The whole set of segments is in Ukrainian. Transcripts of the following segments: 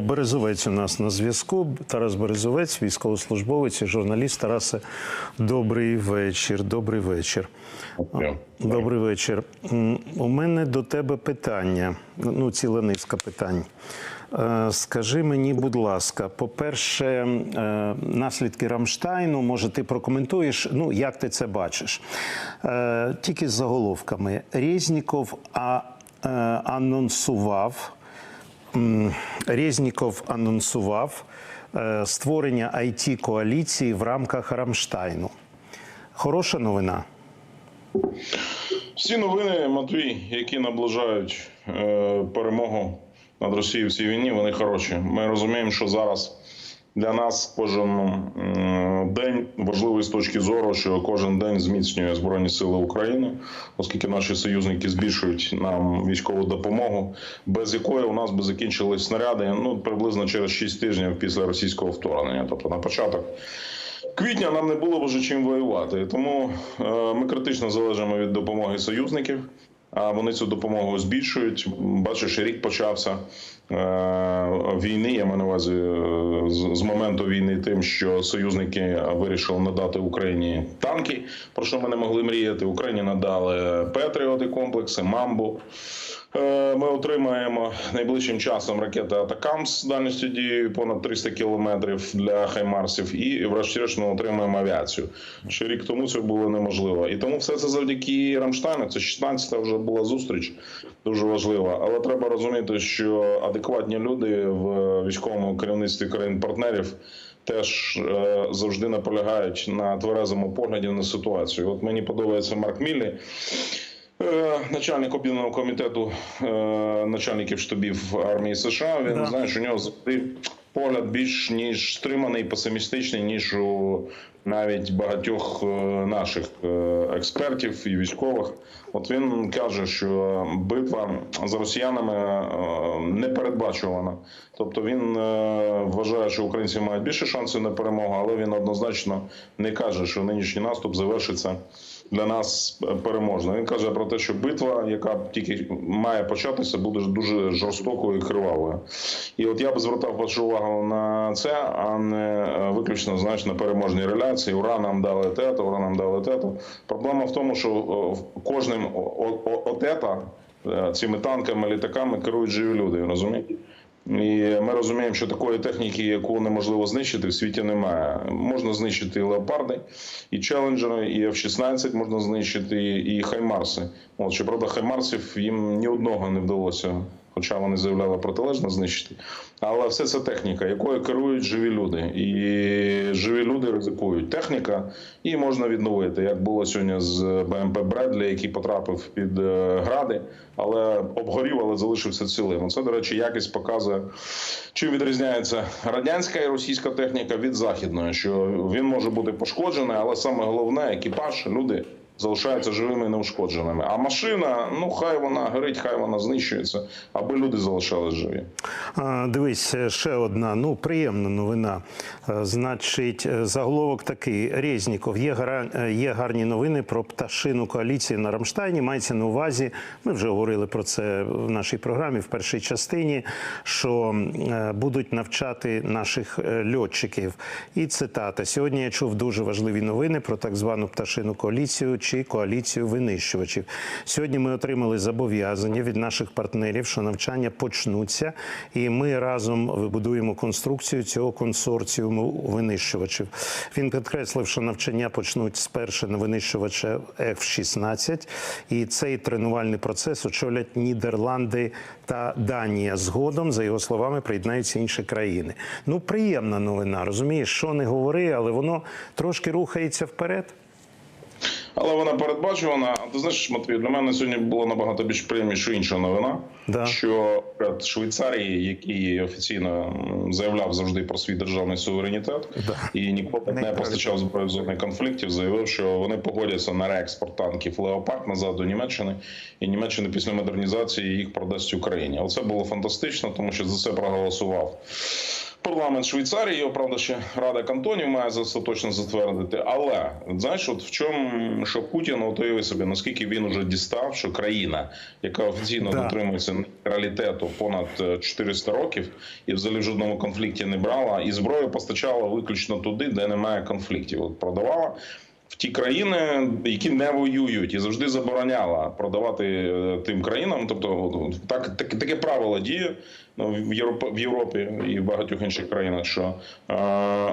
Березовець у нас на зв'язку. Тарас Березовець, військовослужбовець і журналіст. Тарасе, добрий вечір. Добрий вечір. Дякую. Добрий вечір. У мене до тебе питання. Ну, ціла низка питань. Е, Скажи мені, будь ласка, по-перше, е, наслідки Рамштайну, може, ти прокоментуєш, ну, як ти це бачиш? Е, Тільки з заголовками. Резніков анонсував, Резніков анонсував е, створення it коаліції в рамках Рамштайну. Хороша новина. Всі новини, Матвій, які наближають е, перемогу над Росією в цій війні, вони хороші. Ми розуміємо, що зараз для нас кожен день важливий з точки зору, що кожен день зміцнює Збройні Сили України, оскільки наші союзники збільшують нам військову допомогу, без якої у нас би закінчились снаряди ну приблизно через 6 тижнів після російського вторгнення. Тобто на початок квітня нам не було вже чим воювати. Тому е, ми критично залежимо від допомоги союзників. Вони цю допомогу збільшують. Бачиш, рік почався е, війни. Я маю на увазі е, з, моменту війни, тим, що союзники вирішили надати Україні танки, про що ми не могли мріяти. Україні надали Петріоти комплекси, Мамбу. Е, Ми отримаємо найближчим часом ракети Атакамс з дальністю дії понад 300 кілометрів для Хаймарсів, і врешті-решт ми отримаємо авіацію. Ще рік тому це було неможливо. І тому все це завдяки Рамштайну. Це 16-та вже була зустріч, дуже важлива. Але треба розуміти, що адекватні люди в військовому керівництві країн-партнерів. Теж е, завжди наполягають на тверезому погляді на ситуацію. От мені подобається Марк Міллі, Е, Начальник об'єднаного комітету е, начальників штабів армії США. Він Да. знаєш, у нього завжди погляд більш ніж стриманий, песимістичний, ніж у навіть багатьох е, наших е, експертів і військових. От він каже, що битва з росіянами е, не передбачувана. Тобто він вважає, що українці мають більше шансів на перемогу, але він однозначно не каже, що нинішній наступ завершиться для нас переможно. Він каже про те, що битва, яка тільки має початися, буде дуже жорстокою і кривавою. І от я б звертав вашу увагу на це, а не е, виключно знаєш, на переможні реляції. Ура, нам дали те-то, ура, нам дали те-то. Проблема в тому, що о, кожним отета е, цими танками, літаками керують живі люди. Розумієте? І ми розуміємо, що такої техніки, яку неможливо знищити, в світі немає. Можна знищити і леопарди, і челенджери, і F-16 можна знищити, і хаймарси. От щоправда, хаймарсів їм ні одного не вдалося, хоча вони заявляли протилежно знищити. Але все це техніка, якою керують живі люди, і живі люди ризикують. Техніка її можна відновити, як було сьогодні з БМП Бредлі, який потрапив під е, гради, але обгорів, але залишився цілим. Це, до речі, якість показує, чим відрізняється радянська і російська техніка від західної, що він може бути пошкоджений, але саме головне екіпаж, люди. Залишаються живими і неушкодженими. А машина, ну хай вона горить, хай вона знищується, аби люди залишались живі. Дивись, ще одна ну приємна новина. Е, Значить, е, заголовок такий: Резніков. Є е, є гарні новини про пташину коаліції на Рамштайні. Мається на увазі. Ми вже говорили про це в нашій програмі в першій частині. Що будуть навчати наших льотчиків. І цитата: сьогодні я чув дуже важливі новини про так звану пташину коаліцію чи коаліцію винищувачів. Сьогодні ми отримали зобов'язання від наших партнерів, що навчання почнуться, і ми разом вибудуємо конструкцію цього консорціуму винищувачів. Він підкреслив, що навчання почнуть спершу на винищувача F-16, і цей тренувальний процес очолять Нідерланди та Данія. Згодом, за його словами, приєднаються інші країни. Ну, приємна новина, розумієш, що не говори, але воно трошки рухається вперед. Але вона передбачувана. Ти знаєш, Матвій, для мене сьогодні була набагато більш приємніша інша новина. Да. Що уряд Швейцарії, який офіційно заявляв завжди про свій державний суверенітет Да. і ніколи не Найкраще. постачав зброю в зони конфліктів, заявив, що вони погодяться на реекспорт танків Леопард назад до Німеччини, і Німеччина після модернізації їх продасть Україні. Оце було фантастично, тому що за це проголосував парламент Швейцарії, його правда ще Рада кантонів має за- остаточно затвердити. Але знаєш, от в чому що Путін от уяви собі, наскільки він уже дістав, що країна, яка офіційно Да. дотримується нейтралітету понад е, 400 років і взагалі в жодному конфлікті не брала, і зброю постачала виключно туди, де немає конфліктів. От продавала. В ті країни, які не воюють, і завжди забороняла продавати е, тим країнам. Тобто, так, так таке правило діє ну, в Європі, в Європі і в багатьох інших країнах, що е,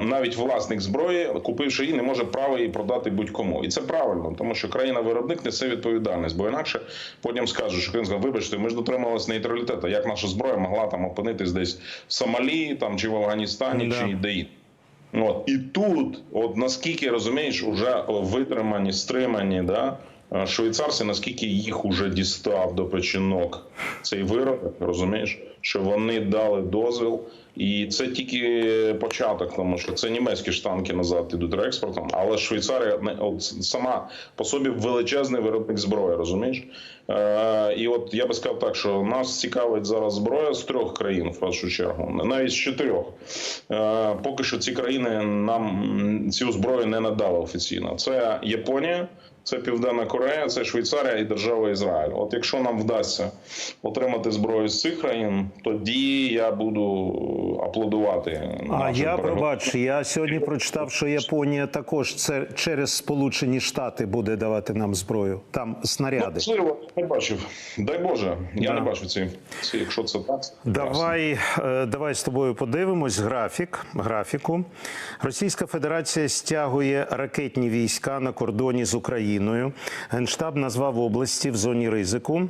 навіть власник зброї, купивши її, не може право її продати будь-кому. І це правильно, тому що країна-виробник несе відповідальність, бо інакше потім скажуть, що країна вибачте, ми ж дотрималися нейтралітету. Як наша зброя могла там опинитись десь в Сомалі, там чи в Афганістані, Да. чи де інде. От. І тут, от наскільки розумієш, уже витримані, стримані, да, швейцарці, наскільки їх уже дістав до печінок цей вирок, розумієш, що вони дали дозвіл, і це тільки початок, тому що це німецькі ж танки назад ідуть реекспортом, але Швейцарія от сама по собі величезний виробник зброї, розумієш? Е, і от я би сказав так, що нас цікавить зараз зброя з трьох країн, в першу чергу, навіть з чотирьох. Е, поки що ці країни нам цю зброю не надали офіційно. Це Японія, це Південна Корея, це Швейцарія і держава Ізраїль. От якщо нам вдасться отримати зброю з цих країн, тоді я буду аплодувати. А я пробач, я сьогодні прочитав, що Японія також це через Сполучені Штати буде давати нам зброю. Там снаряди. Можливо, не бачив. Дай Боже, я Да. не бачив ці, ці. Якщо це так, Давай, е, давай з тобою подивимось графік. Графіку. Російська Федерація стягує ракетні війська на кордоні з Україною. Генштаб назвав області в зоні ризику.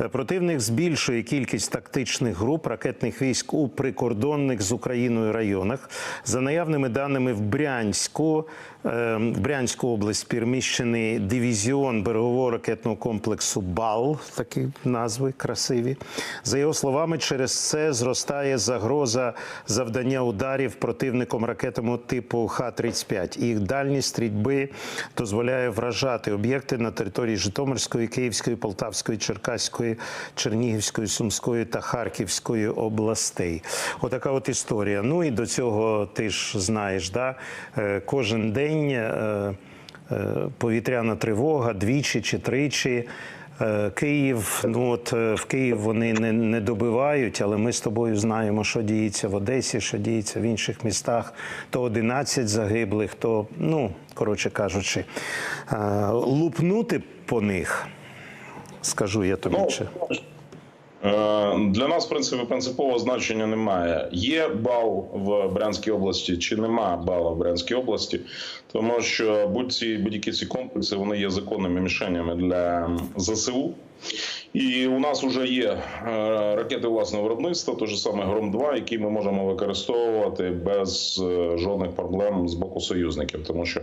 Е, Противник збільшує кількість тактичних груп ракетних військ у прикордонних з Україною районах. За наявними даними в Брянську, в Брянську область переміщений дивізіон берегового ракетного комплексу БАЛ, такі назви красиві. За його словами, через це зростає загроза завдання ударів противником ракетами типу Х-35. Їх дальність стрільби дозволяє вражати об'єкти на території Житомирської, Київської, Полтавської, Черкаської, Чернігівської, Сумської та Харківської областей. Отака от історія. Ну і до цього ти ж знаєш, да? е, кожен день е, е, повітряна тривога двічі чи тричі. Е, Київ, ну от в Київ вони не, не добивають, але ми з тобою знаємо, що діється в Одесі, що діється в інших містах. То 11 загиблих, то, ну, коротше кажучи, лупнути по них, скажу я тобі. Ну, чи. Е, Для нас, в принципі, принципового значення немає. Є бал в Брянській області чи нема бала в Брянській області, тому що будь-які ці комплекси вони є законними мішенями для ЗСУ. І у нас вже є е, ракети власного виробництва, той же саме Гром 2 які ми можемо використовувати без е, жодних проблем з боку союзників, тому що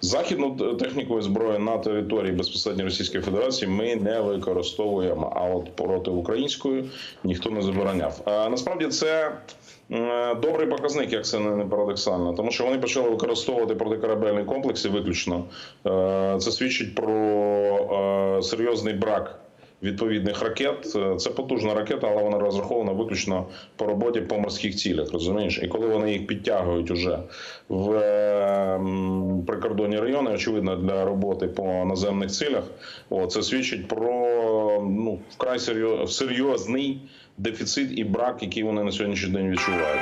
західну техніку і зброю на території безпосередньо Російської Федерації ми не використовуємо. А от проти української ніхто не забороняв. А насправді це. е, Добрий показник, як це не парадоксально, тому що вони почали використовувати протикорабельні комплекси виключно. Це свідчить про серйозний брак відповідних ракет. Е, Це потужна ракета, але вона розрахована виключно по роботі по морських цілях. Розумієш, і коли вони їх підтягують уже в е, прикордонні райони, очевидно, для роботи по наземних цілях, о, це свідчить про ну вкрай серйоз- серйозний дефіцит і брак, який вони на сьогоднішній день відчувають.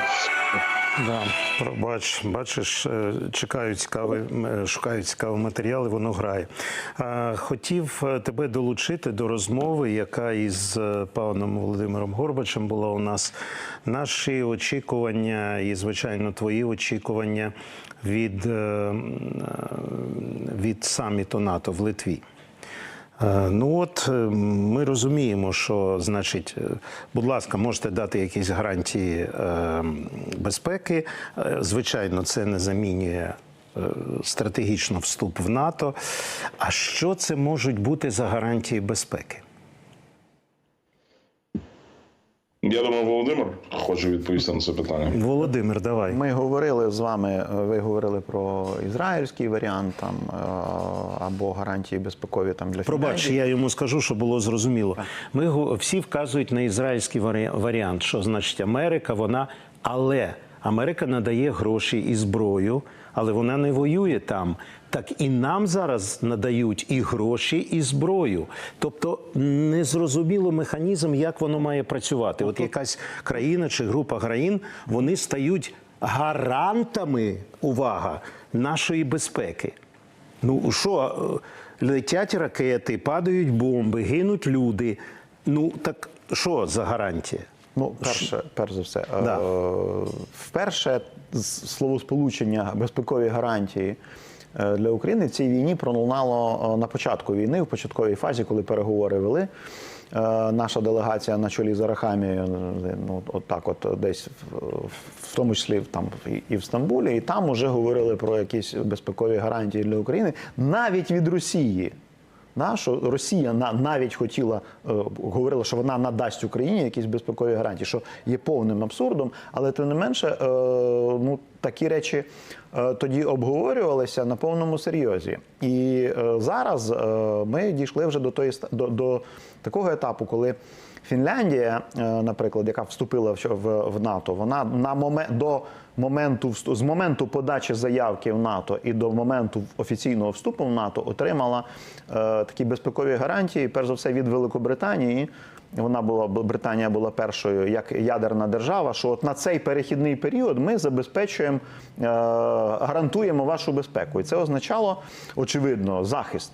Да, пробач, бачиш, е, чекають цікаві, е, шукають цікаві матеріали, воно грає. Хотів е, тебе долучити до розмови, яка із паном Володимиром Горбачем була у нас. Наші очікування і, звичайно, твої очікування від, від саміту НАТО в Литві. Е, Ну от е, ми розуміємо, що значить, е, будь ласка, можете дати якісь гарантії безпеки. Звичайно, це не замінює. Стратегічно вступ в НАТО. А що це можуть бути за гарантії безпеки? Я думаю, Володимир хоче відповісти на це питання. Володимир, давай. Ми говорили з вами. Ви говорили про ізраїльський варіант там е, або гарантії безпекові там для Пробач, Фінляндії. я йому скажу, щоб було зрозуміло. Ми го- всі вказують на ізраїльський варі- варіант, що значить Америка, вона але. Америка надає гроші і зброю, але вона не воює там. Так і нам зараз надають і гроші, і зброю. Тобто незрозуміло механізм, як воно має працювати. От якась країна чи група країн вони стають гарантами, увага, нашої безпеки. Ну що, е, летять ракети, падають бомби, гинуть люди. Ну так що за гарантія? Ну, перше, перш за все, Да. е, вперше словосполучення безпекові гарантії для України в цій війні пролунало е, на початку війни, в початковій фазі, коли переговори вели. Е, Наша делегація на чолі з Арахамі, е, ну от так, от десь в, тому числі там і- в Стамбулі, і там уже говорили про якісь безпекові гарантії для України навіть від Росії. Да, що Росія на, навіть хотіла е, говорила, що вона надасть Україні якісь безпекові гарантії, що є повним абсурдом, але тим не менше, е, ну такі речі е, тоді обговорювалися на повному серйозі. І зараз ми дійшли вже до тої до, до такого етапу, коли Фінляндія, наприклад, яка вступила в НАТО, вона на момент до моменту з моменту подачі заявки в НАТО і до моменту офіційного вступу в НАТО отримала е, такі безпекові гарантії, перш за все від Великобританії. Вона була Британія була першою як ядерна держава. Що от на цей перехідний період ми забезпечуємо, е, гарантуємо вашу безпеку, і це означало очевидно захист.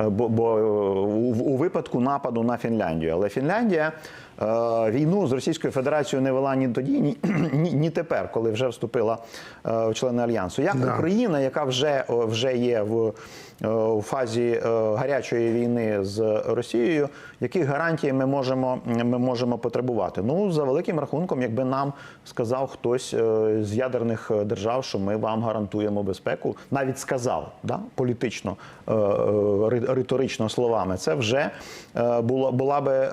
Е, Бо, бо е, у, у випадку нападу на Фінляндію. Але Фінляндія війну з Російською Федерацією не вела ні тоді, ні, ні, ні тепер, коли вже вступила е, в члени альянсу. Як Да. Україна, яка вже, вже є в, е, у фазі е, гарячої війни з Росією, яких гарантій ми можемо, ми можемо потребувати? Ну за великим рахунком, якби нам сказав хтось е, з ядерних е, держав, що ми вам гарантуємо безпеку, навіть сказав да, політично, е, е, риторично словами, це вже е, було була би е,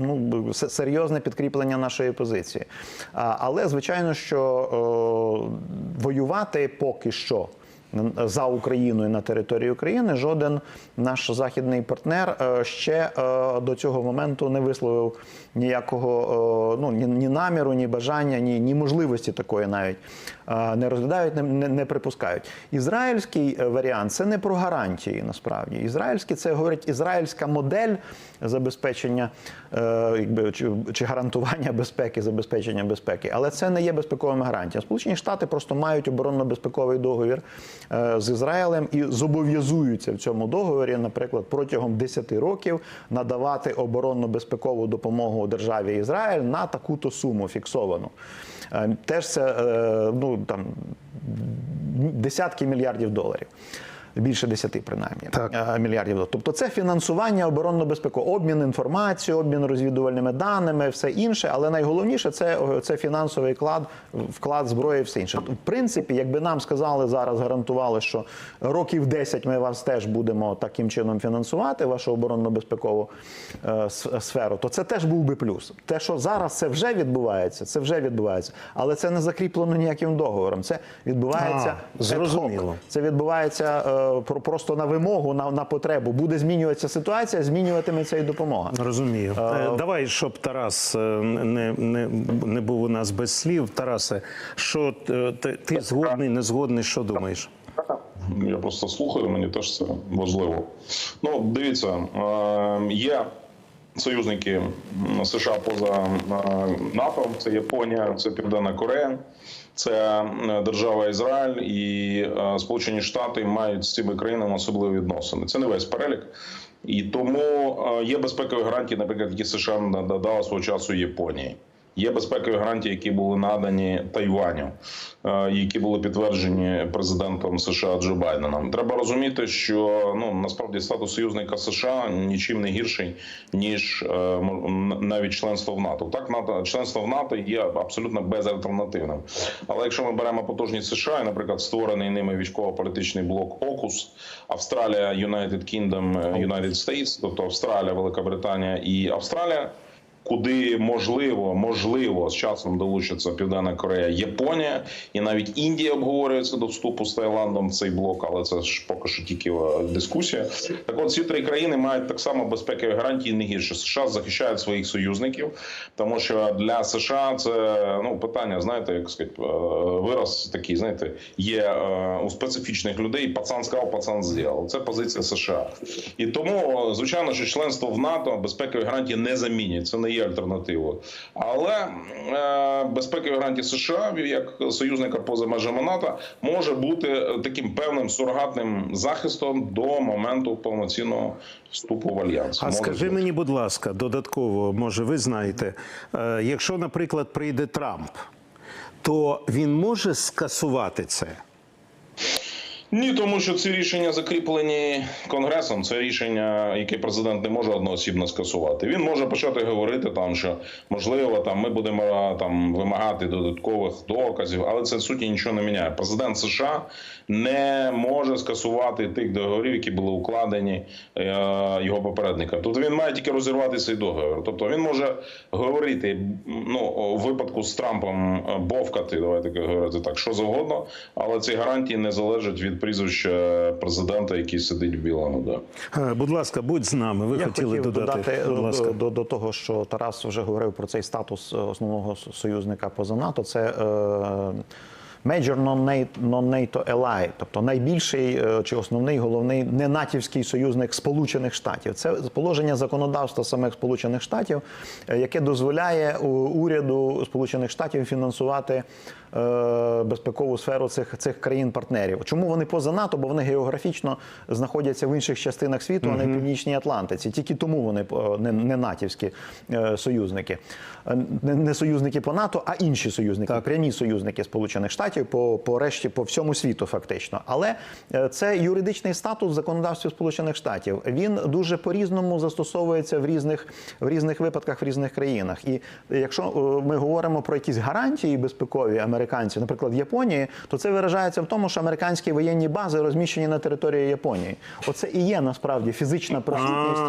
ну, серйозне підкріплення нашої позиції. Але звичайно, що воювати поки що. За Україною на території України жоден наш західний партнер е, ще е, до цього моменту не висловив ніякого е, ну ні, ні наміру, ні бажання, ні, ні можливості такої навіть е, не розглядають, не, не, не припускають. Ізраїльський е, варіант це не про гарантії. Насправді ізраїльський це говорить ізраїльська модель забезпечення якби чи, чи гарантування безпеки, забезпечення безпеки, але це не є безпековими гарантіями. Сполучені Штати просто мають оборонно-безпековий договір з Ізраїлем і зобов'язуються в цьому договорі, наприклад, протягом 10 років надавати оборонно-безпекову допомогу державі Ізраїль на таку-то суму фіксовану. Е, Теж це е, ну там десятки мільярдів доларів. Більше 10, принаймні Так. е, мільярдів доларів. Тобто це фінансування оборонно безпеку, обмін інформацією, обмін розвідувальними даними, все інше. Але найголовніше це, е, це фінансовий вклад, вклад зброї, все інше. В принципі, якби нам сказали зараз, гарантували, що років 10 ми вас теж будемо таким чином фінансувати, вашу оборонно-безпекову е, сферу, то це теж був би плюс. Те, що зараз це вже відбувається, це вже відбувається, але це не закріплено ніяким договором. Це відбувається А, зрозуміло. Це відбувається е, просто на вимогу, на, на потребу. Буде змінюватися ситуація, змінюватиметься і допомога. Розумію. Е, Давай, щоб Тарас е, не, не, не був у нас без слів. Тарасе, що е, ти, ти згодний, не згодний, що думаєш? Я просто слухаю, мені теж це важливо. Ну, дивіться, е, є союзники США поза е, НАТО, це Японія, це Південна Корея, це е, держава Ізраїль і е, Сполучені Штати мають з цими країнами особливі відносини. Це не весь перелік. І тому е, є безпекові гарантії, наприклад, які США надала свого часу Японії. Є безпекові гарантії, які були надані Тайваню, е, які були підтверджені президентом США Джо Байденом. Треба розуміти, що ну насправді статус союзника США нічим не гірший ніж е, навіть членство в НАТО. Так, НАТО членство в НАТО є абсолютно безальтернативним. Але якщо ми беремо потужність США, і, наприклад, створений ними військово-політичний блок ОКУС, Австралія, United Kingdom, е, United States, тобто Австралія, Велика Британія і Австралія куди можливо, можливо, з часом долучиться Південна Корея, Японія і навіть Індія обговорюється до вступу з Таїландом в цей блок, але це ж поки що тільки е, дискусія. Так от ці три країни мають так само безпекові гарантії не гірше. США захищають своїх союзників, тому що для США це ну питання, знаєте, як сказати, е, вираз такий, знаєте, є е, у специфічних людей пацан сказав, пацан зробив. Це позиція США. І тому, звичайно, що членство в НАТО безпекові гарантії не замінять. Це не є альтернативою. Але е, безпекові гарантії США, як союзника поза межами НАТО, може бути таким певним сурогатним захистом до моменту повноцінного вступу в альянс. А Може скажи бути. мені, будь ласка, додатково, може, ви знаєте, е, якщо, наприклад, прийде Трамп, то він може скасувати це? Ні, тому що ці рішення закріплені конгресом. Це рішення, яке президент не може одноосібно скасувати. Він може почати говорити там, що можливо, там ми будемо там вимагати додаткових доказів, але це суті нічого не міняє. Президент США не може скасувати тих договорів, які були укладені е, його попередника. Тобто він має тільки розірвати цей договір. Тобто він може говорити ну у випадку з Трампом е, бовкати, давайте говорити так, що завгодно, але ці гарантії не залежать від прізвища президента, який сидить в білому. Да. Е, Будь ласка, будь з нами. Ви Я хотіли хотів додати. додати будь ласка. до, до того, що Тарас вже говорив про цей статус е, основного союзника поза НАТО. Це е, Major non-NATO ally, тобто найбільший е, чи основний головний ненатівський союзник Сполучених Штатів. Це положення законодавства самих Сполучених Штатів, е, яке дозволяє уряду Сполучених Штатів фінансувати безпекову сферу цих, цих країн-партнерів. Чому вони поза НАТО? Бо вони географічно знаходяться в інших частинах світу, а не в Північній Атлантиці. Тільки тому вони е, не, не натівські е, союзники, Е, не, не союзники по НАТО, а інші союзники, прямі союзники Сполучених Штатів по, по решті по всьому світу, фактично. Але е, це юридичний статус в законодавстві Сполучених Штатів. Він дуже по-різному застосовується в різних в різних випадках в різних країнах. І якщо е, ми говоримо про якісь гарантії безпекові американців, наприклад, Японії, то це виражається в тому, що американські воєнні бази розміщені на території Японії. Оце і є насправді фізична присутність.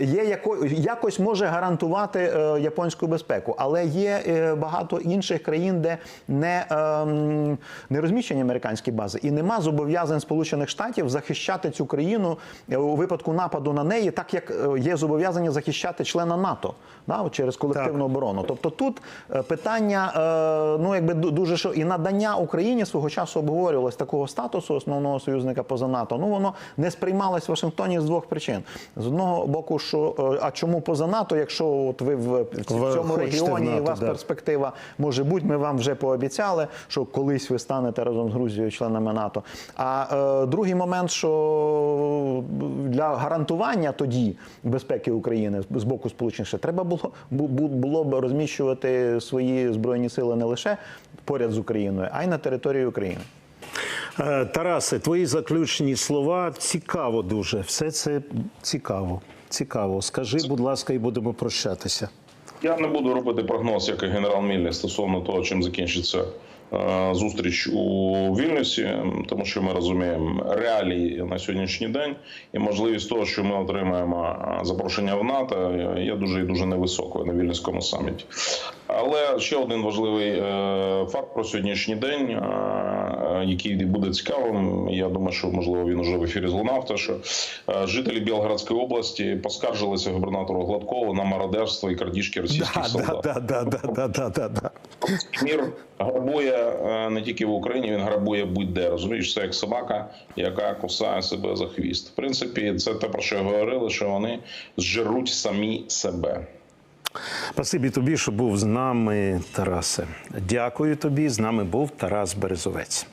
Є яко, якось може гарантувати е, японську безпеку, але є е, багато інших країн, де не, ем, не розміщені американські бази, і нема зобов'язань Сполучених Штатів захищати цю країну е, у випадку нападу на неї, так як є зобов'язання захищати члена НАТО да, через колективну оборону. Тобто тут питання, ну якби ду- дуже що і надання Україні свого часу обговорювалось такого статусу основного союзника поза НАТО. Ну воно не сприймалось в Вашингтоні з двох причин: з одного боку, що е, а чому поза НАТО, якщо от ви в, в Ви цьому в регіоні і у вас да. перспектива може бути, ми вам вже пообіцяли, що колись ви станете разом з Грузією членами НАТО. А е, другий момент, що для гарантування тоді безпеки України з боку Сполучених Штатів треба було бу- бу- було б розміщувати свої збройні сили не лише поряд з Україною, а й на території України. Е, Тарасе, твої заключні слова цікаво дуже. Все це цікаво. Цікаво. Скажи, будь ласка, і будемо прощатися. Я не буду робити прогноз, як і генерал Міллер, стосовно того, чим закінчиться е, зустріч у Вільнюсі, тому що ми розуміємо реалії на сьогоднішній день і можливість того, що ми отримаємо е, запрошення в НАТО, є дуже і дуже невисокою на вільнюському саміті. Але ще один важливий е, факт про сьогоднішній день, е, який буде цікавим. Я думаю, що можливо він уже в ефірі злунав. Те, що е, жителі Білгородської області поскаржилися губернатору Гладкову на мародерство і крадіжки російських солдат. да, да, да, да, да, да, да. Мір грабує не тільки в Україні, він грабує будь-де. Розумієш, це як собака, яка кусає себе за хвіст. В принципі, це те, про що говорили, що вони зжеруть самі себе. Спасибі тобі, що був з нами, Тарасе. Дякую тобі. З нами був Тарас Березовець.